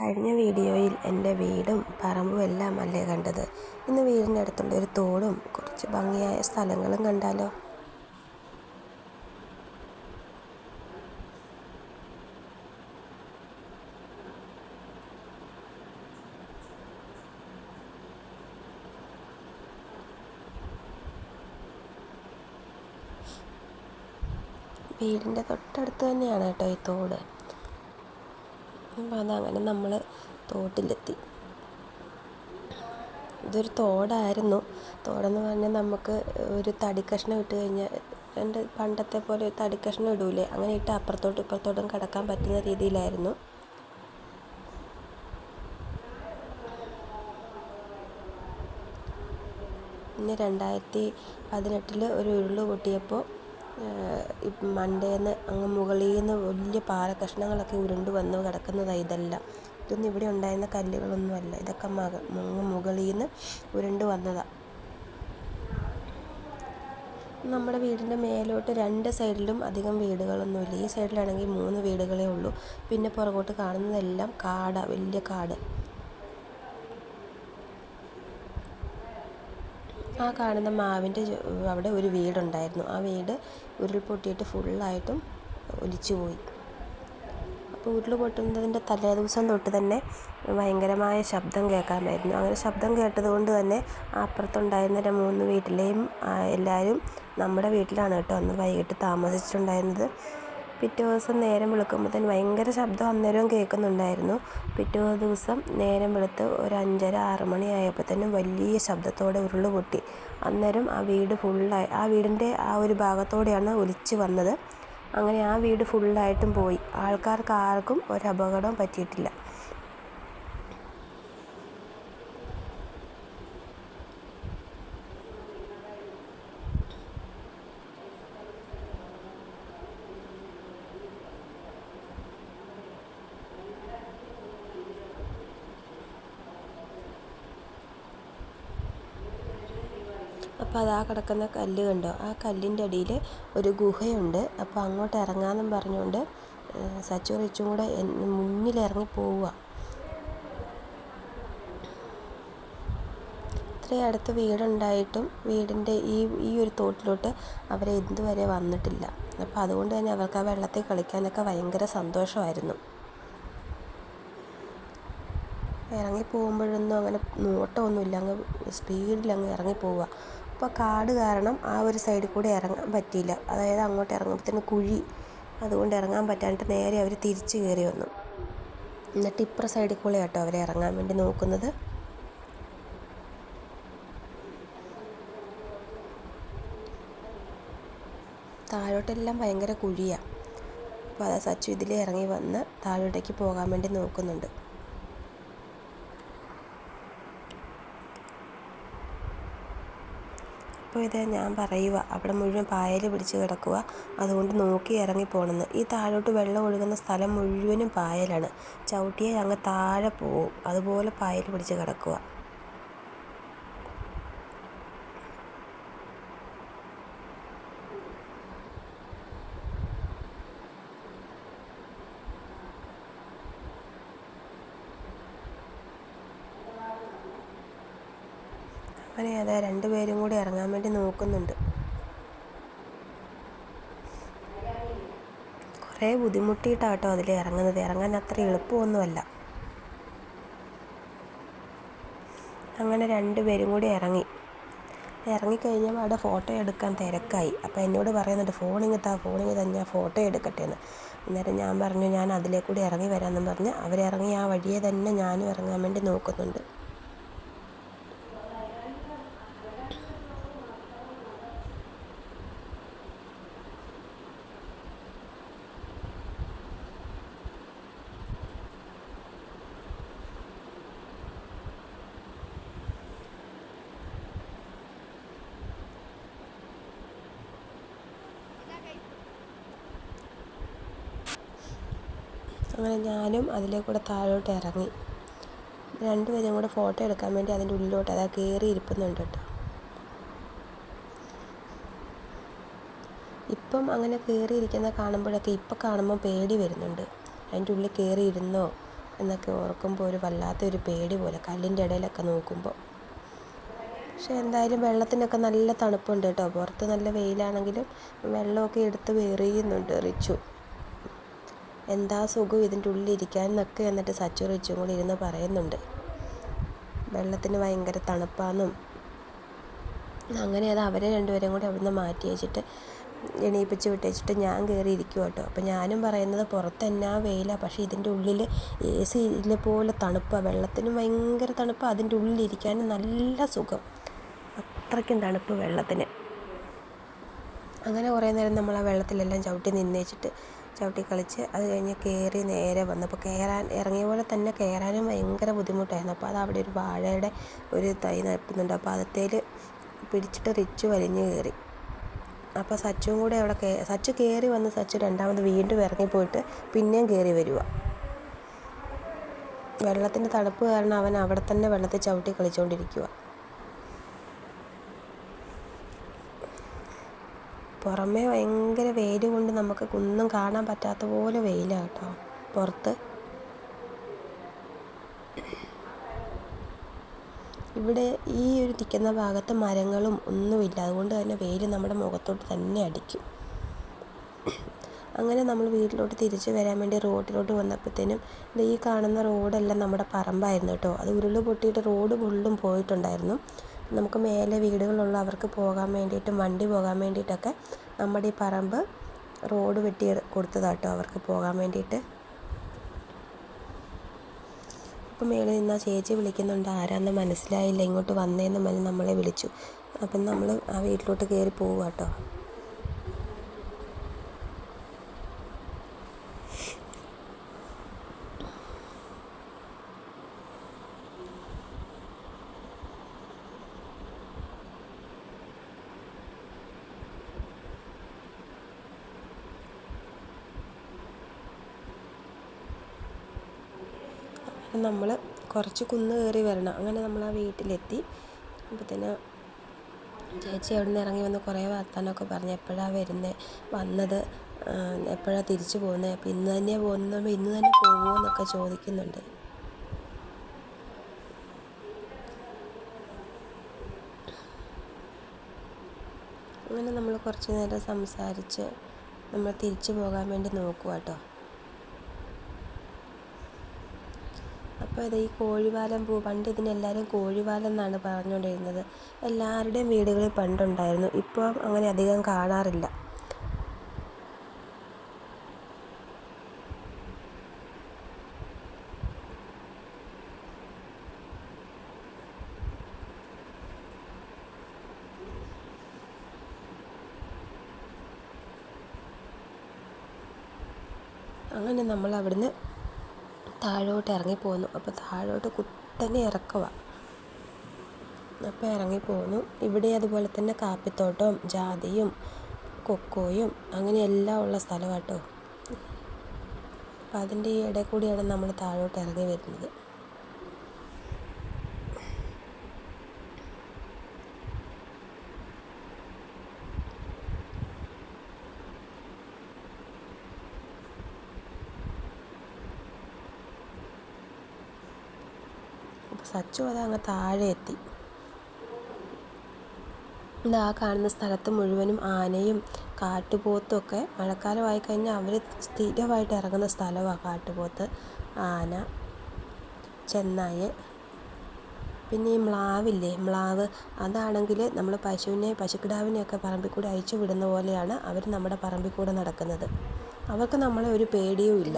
കഴിഞ്ഞ വീഡിയോയിൽ എന്റെ വീടും പറമ്പും എല്ലാം അല്ലേ കണ്ടത്? ഇന്ന് വീടിന്റെ അടുത്തുള്ള ഒരു തോടും കുറച്ച് ഭംഗിയായ സ്ഥലങ്ങളും കണ്ടാലോ? വീടിന്റെ തൊട്ടടുത്ത് തന്നെയാണ് കേട്ടോ ഈ തോട്. അപ്പം അതങ്ങനെ നമ്മൾ തോട്ടിലെത്തി. ഇതൊരു തോടായിരുന്നു. തോടെന്ന് പറഞ്ഞാൽ നമുക്ക് ഒരു തടി കഷ്ണം ഇട്ട് കഴിഞ്ഞാൽ രണ്ട് പണ്ടത്തെ പോലെ തടി കഷ്ണം ഇടൂലേ. അങ്ങനെ ഇട്ട് അപ്പുറത്തോട്ടും ഇപ്പുറത്തോട്ടും കിടക്കാൻ പറ്റുന്ന രീതിയിലായിരുന്നു. പിന്നെ രണ്ടായിരത്തി പതിനെട്ടിൽ ഒരു ഉരുൾ പൊട്ടിയപ്പോൾ മണ്ടേന്ന് അങ്ങ് മുകളിൽ നിന്ന് വലിയ പാറ കഷ്ണങ്ങളൊക്കെ ഉരുണ്ട് വന്ന് കിടക്കുന്നതാണ് ഇതെല്ലാം. ഇതൊന്നും ഇവിടെ ഉണ്ടായിരുന്ന കല്ലുകളൊന്നുമല്ല ഇതൊക്കെ മക അങ്ങ് മുകളിൽ നിന്ന് ഉരുണ്ട് വന്നതാണ് നമ്മുടെ വീടിന്റെ മേലോട്ട് രണ്ട് സൈഡിലും അധികം വീടുകളൊന്നുമില്ല. ഈ സൈഡിലാണെങ്കിൽ മൂന്ന് വീടുകളേ ഉള്ളൂ. പിന്നെ പുറകോട്ട് കാണുന്നതെല്ലാം കാടാണ് വലിയ കാട്. ആ കാണുന്ന മാവിന്റെ അവിടെ ഒരു വീടുണ്ടായിരുന്നു. ആ വീട് ഉരുൾപൊട്ടിയിട്ട് ഫുള്ളായിട്ടും ഒലിച്ചു പോയി. അപ്പോൾ ഉരുൾ പൊട്ടുന്നതിന്റെ തലേ ദിവസം തൊട്ട് തന്നെ ഭയങ്കരമായ ശബ്ദം കേൾക്കാമായിരുന്നു. അങ്ങനെ ശബ്ദം കേട്ടതുകൊണ്ട് തന്നെ അപ്പുറത്തുണ്ടായിരുന്ന മൂന്ന് വീട്ടിലെയും എല്ലാവരും നമ്മുടെ വീട്ടിലാണ് കേട്ടോ അന്ന് വൈകിട്ട് താമസിച്ചിട്ടുണ്ടായിരുന്നത്. പിറ്റേ ദിവസം നേരം വെളുക്കുമ്പോഴത്തേന് ഭയങ്കര ശബ്ദം അന്നേരവും കേൾക്കുന്നുണ്ടായിരുന്നു. പിറ്റേ ദിവസം നേരം വെളുത്ത് ഒരു അഞ്ചര ആറ് മണി ആയപ്പോഴത്തേനും വലിയ ശബ്ദത്തോടെ ഉരുൾ പൊട്ടി. അന്നേരം ആ വീട് ഫുള്ളായി ആ വീടിന്റെ ആ ഒരു ഭാഗത്തോടെയാണ് ഒലിച്ച് വന്നത്. അങ്ങനെ ആ വീട് ഫുള്ളായിട്ടും പോയി. ആൾക്കാർക്ക് ആർക്കും ഒരു അപകടവും പറ്റിയിട്ടില്ല. അപ്പോൾ അതാ കിടക്കുന്ന കല്ല് കണ്ടോ? ആ കല്ലിന്റെ അടിയിൽ ഒരു ഗുഹയുണ്ട്. അപ്പോൾ അങ്ങോട്ട് ഇറങ്ങാമെന്നും പറഞ്ഞുകൊണ്ട് സച്ചു റിച്ചും കൂടെ മുന്നിലിറങ്ങി പോവുക. ഇത്രയും അടുത്ത് വീടുണ്ടായിട്ടും വീടിന്റെ ഈ ഈ ഒരു തോട്ടിലോട്ട് അവരെ ഇതുവരെ വന്നിട്ടില്ല. അപ്പോൾ അതുകൊണ്ട് തന്നെ അവർക്ക് ആ വെള്ളത്തിൽ കളിക്കാനൊക്കെ ഭയങ്കര സന്തോഷമായിരുന്നു. ഇറങ്ങി പോകുമ്പോഴൊന്നും അങ്ങനെ നോട്ടമൊന്നുമില്ല. അങ്ങ് സ്പീഡിൽ അങ്ങ് ഇറങ്ങി പോവുക. അപ്പോൾ കാട് കാരണം ആ ഒരു സൈഡിൽ കൂടെ ഇറങ്ങാൻ പറ്റിയില്ല. അതായത് അങ്ങോട്ട് ഇറങ്ങുമ്പോഴത്തേന് കുഴി അതുകൊണ്ട് ഇറങ്ങാൻ പറ്റാണ്ട് നേരെ അവർ തിരിച്ചു കയറി വന്നു. എന്നിട്ട് ഇപ്പുറ സൈഡിൽ കൂടെ കേട്ടോ അവരെ ഇറങ്ങാൻ വേണ്ടി നോക്കുന്നത്. താഴോട്ടെല്ലാം ഭയങ്കര കുഴിയാണ് അപ്പോൾ അതാ സച്ചു ഇതിൽ ഇറങ്ങി വന്ന് താഴോട്ടേക്ക് പോകാൻ വേണ്ടി നോക്കുന്നുണ്ട്. അപ്പോൾ ഇത് ഞാൻ പറയുക അവിടെ മുഴുവൻ പായൽ പിടിച്ച് കിടക്കുക അതുകൊണ്ട് നോക്കി ഇറങ്ങി ഈ താഴോട്ട് വെള്ളം ഒഴുകുന്ന സ്ഥലം മുഴുവനും പായലാണ്. ചവിട്ടിയാൽ അങ്ങ് താഴെ പോവും. അതുപോലെ പായൽ പിടിച്ച് കിടക്കുക. അങ്ങനെ അതാ രണ്ടുപേരും കൂടി ഇറങ്ങാൻ വേണ്ടി നോക്കുന്നുണ്ട്. കുറേ ബുദ്ധിമുട്ടിയിട്ടാട്ടോ അതിൽ ഇറങ്ങുന്നത്. ഇറങ്ങാൻ അത്ര എളുപ്പമൊന്നുമല്ല. അങ്ങനെ രണ്ടുപേരും കൂടി ഇറങ്ങി. ഇറങ്ങിക്കഴിഞ്ഞപ്പോൾ അവിടെ ഫോട്ടോ എടുക്കാൻ തിരക്കായി. അപ്പോൾ എന്നോട് പറയുന്നുണ്ട് ഫോണിങ് താ ഫോണിങ് തന്നെ ഞാൻ ഫോട്ടോ എടുക്കട്ടെ എന്ന് അന്നേരം ഞാൻ പറഞ്ഞു ഞാൻ അതിലേ കൂടി ഇറങ്ങി വരാമെന്നും പറഞ്ഞ് അവരിറങ്ങി ആ വഴിയെ തന്നെ ഞാനും ഇറങ്ങാൻ വേണ്ടി നോക്കുന്നുണ്ട്. അങ്ങനെ ഞാനും അതിലേ കൂടെ താഴോട്ട് ഇറങ്ങി. രണ്ടുപേരും കൂടെ ഫോട്ടോ എടുക്കാൻ വേണ്ടി അതിന്റെ ഉള്ളിലോട്ട് അതാ കയറി ഇരിപ്പുന്നുണ്ട് കേട്ടോ. ഇപ്പം അങ്ങനെ കയറിയിരിക്കുന്ന കാണുമ്പോഴൊക്കെ ഇപ്പം കാണുമ്പോൾ പേടി വരുന്നുണ്ട്. അതിന്റെ ഉള്ളിൽ കയറി ഇരുന്നോ എന്നൊക്കെ ഓർക്കുമ്പോൾ ഒരു വല്ലാത്തൊരു പേടി പോലെ കല്ലിന്റെ ഇടയിലൊക്കെ നോക്കുമ്പോൾ. പക്ഷെ എന്തായാലും വെള്ളത്തിനൊക്കെ നല്ല തണുപ്പുണ്ട് കേട്ടോ. പുറത്ത് നല്ല വെയിലാണെങ്കിലും വെള്ളമൊക്കെ എടുത്ത് വേറിയുന്നുണ്ട് റിച്ചു. എന്താ സുഖം ഇതിന്റെ ഉള്ളിലിരിക്കാൻ എന്നൊക്കെ എന്നിട്ട് സച്ചു റിച്ചും കൂടി ഇരുന്ന് പറയുന്നുണ്ട്. വെള്ളത്തിന് ഭയങ്കര തണുപ്പാന്നും. അങ്ങനെ അത് അവരെ രണ്ടുപേരും കൂടി അവിടുന്ന് മാറ്റി വെച്ചിട്ട് എണീപ്പിച്ച് വിട്ടേച്ചിട്ട് ഞാൻ കയറി ഇരിക്കും കേട്ടോ അപ്പോൾ ഞാനും പറയുന്നത് പുറത്ത് എന്നാ വെയിലാണ് പക്ഷേ ഇതിന്റെ ഉള്ളിൽ എ സിയിലെ പോലെ തണുപ്പാണ് വെള്ളത്തിനും ഭയങ്കര തണുപ്പാണ് അതിന്റെ ഉള്ളിലിരിക്കാനും നല്ല സുഖം. അത്രയ്ക്കും തണുപ്പ് വെള്ളത്തിന്. അങ്ങനെ കുറേ നേരം നമ്മൾ ആ വെള്ളത്തിലെല്ലാം ചവിട്ടി നിന്നേച്ചിട്ട് ചവിട്ടി കളിച്ച് അത് കഴിഞ്ഞ് കയറി നേരെ വന്നു. അപ്പോൾ കയറാൻ ഇറങ്ങിയ പോലെ തന്നെ കയറാനും ഭയങ്കര ബുദ്ധിമുട്ടായിരുന്നു. അപ്പോൾ അത് അവിടെ ഒരു വാഴയുടെ ഒരു തൈ നിൽക്കുന്നുണ്ട് അപ്പോൾ അതത്തേൽ പിടിച്ചിട്ട് റിച്ച് വലിഞ്ഞ് കയറി. അപ്പോൾ സച്ചും കൂടെ അവിടെ കേ സച്ചു കയറി വന്ന് സച്ചു രണ്ടാമത് വീണ്ടും ഇറങ്ങിപ്പോയിട്ട് പിന്നെയും കയറി വരിക വെള്ളത്തിന്റെ തണുപ്പ് കാരണം അവൻ അവിടെ തന്നെ വെള്ളത്തിൽ ചവിട്ടി കളിച്ചുകൊണ്ടിരിക്കുക പുറമേ ഭയങ്കര വെയിൽ കൊണ്ട് നമുക്ക് ഒന്നും കാണാൻ പറ്റാത്ത പോലെ വെയിലാണ് കേട്ടോ പുറത്ത്. ഇവിടെ ഈ ഒരു നിൽക്കുന്ന ഭാഗത്ത് മരങ്ങളും ഒന്നുമില്ല. അതുകൊണ്ട് തന്നെ വെയിൽ നമ്മുടെ മുഖത്തോട്ട് തന്നെ അടിക്കും. അങ്ങനെ നമ്മൾ വീട്ടിലോട്ട് തിരിച്ചു വരാൻ വേണ്ടി റോഡിലോട്ട് വന്നപ്പോഴത്തേനും ഇത് ഈ കാണുന്ന റോഡെല്ലാം നമ്മുടെ പറമ്പായിരുന്നു കേട്ടോ. അത് ഉരുൾ പൊട്ടിയിട്ട് റോഡ് ഫുള്ളും പോയിട്ടുണ്ടായിരുന്നു. നമുക്ക് മേലെ വീടുകളുള്ള അവർക്ക് പോകാൻ വേണ്ടിയിട്ടും വണ്ടി പോകാൻ വേണ്ടിയിട്ടൊക്കെ നമ്മുടെ ഈ പറമ്പ് റോഡ് വെട്ടി കൊടുത്തതാണ് അവർക്ക് പോകാൻ വേണ്ടിയിട്ട്. അപ്പം മേളിൽ നിന്ന് ആ ചേച്ചി വിളിക്കുന്നുണ്ട് ആരാന്ന് മനസ്സിലായില്ല ഇങ്ങോട്ട് വന്നേന്ന് പറഞ്ഞ് നമ്മളെ വിളിച്ചു. അപ്പം നമ്മൾ ആ വീട്ടിലോട്ട് കയറി പോവുക കേട്ടോ നമ്മൾ കുറച്ച് കുന്ന് കയറി വരണം. അങ്ങനെ നമ്മൾ ആ വീട്ടിലെത്തി. അപ്പോഴത്തേന് ചേച്ചി അവിടെ നിന്ന് ഇറങ്ങി വന്ന് കുറേ വർത്തമാനമൊക്കെ പറഞ്ഞ്. എപ്പോഴാണ് വരുന്നത് വന്നത് എപ്പോഴാണ് തിരിച്ചു പോകുന്നത് അപ്പോൾ ഇന്ന് തന്നെയാണ് പോകുന്നത്. ഇന്ന് തന്നെ പോകുമോ എന്നൊക്കെ ചോദിക്കുന്നുണ്ട്. അങ്ങനെ നമ്മൾ കുറച്ച് നേരം സംസാരിച്ച് നമ്മൾ തിരിച്ചു പോകാൻ വേണ്ടി നോക്കുക കേട്ടോ അപ്പോൾ ഇത് ഈ കോഴിവാലം പൂ പണ്ട് ഇതിനെല്ലാവരും കോഴിവാലം എന്നാണ് പറഞ്ഞുകൊണ്ടിരുന്നത്. എല്ലാവരുടെയും വീടുകളിൽ പണ്ടുണ്ടായിരുന്നു. ഇപ്പോൾ അങ്ങനെ അധികം കാണാറില്ല. അങ്ങനെ നമ്മൾ അവിടുന്ന് താഴോട്ട് ഇറങ്ങിപ്പോന്നു അപ്പോൾ താഴോട്ട് കുത്തനെ ഇറക്കമാണ് അപ്പോൾ ഇറങ്ങിപ്പോന്നു. ഇവിടെ അതുപോലെ തന്നെ കാപ്പിത്തോട്ടവും ജാതിയും കൊക്കോയും അങ്ങനെ എല്ലാം ഉള്ള സ്ഥലമാണ് കേട്ടോ അപ്പം അതിന്റെ ഈ ഇടയിൽ കൂടിയാണ് നമ്മൾ താഴോട്ട് ഇറങ്ങി വരുന്നത് അപ്പോൾ സച്ചു അത് അങ്ങ് താഴെ എത്തി ആ കാണുന്ന സ്ഥലത്ത് മുഴുവനും ആനയും കാട്ടുപോത്തും ഒക്കെ മഴക്കാലമായി കഴിഞ്ഞാൽ അവർ സ്ഥിരമായിട്ട് ഇറങ്ങുന്ന സ്ഥലമാണ് കാട്ടുപോത്ത്. ആന ചെന്നായ്. പിന്നെ ഈ മ്ലാവില്ലേ? മ്ലാവ്. അതാണെങ്കിൽ നമ്മൾ പശുവിനെ പശുക്കിടാവിനെയൊക്കെ പറമ്പിൽ കൂടെ അയച്ചു വിടുന്ന പോലെയാണ് അവർ നമ്മുടെ പറമ്പിൽ കൂടെ നടക്കുന്നത്. അവർക്ക് നമ്മളെ ഒരു പേടിയും ഇല്ല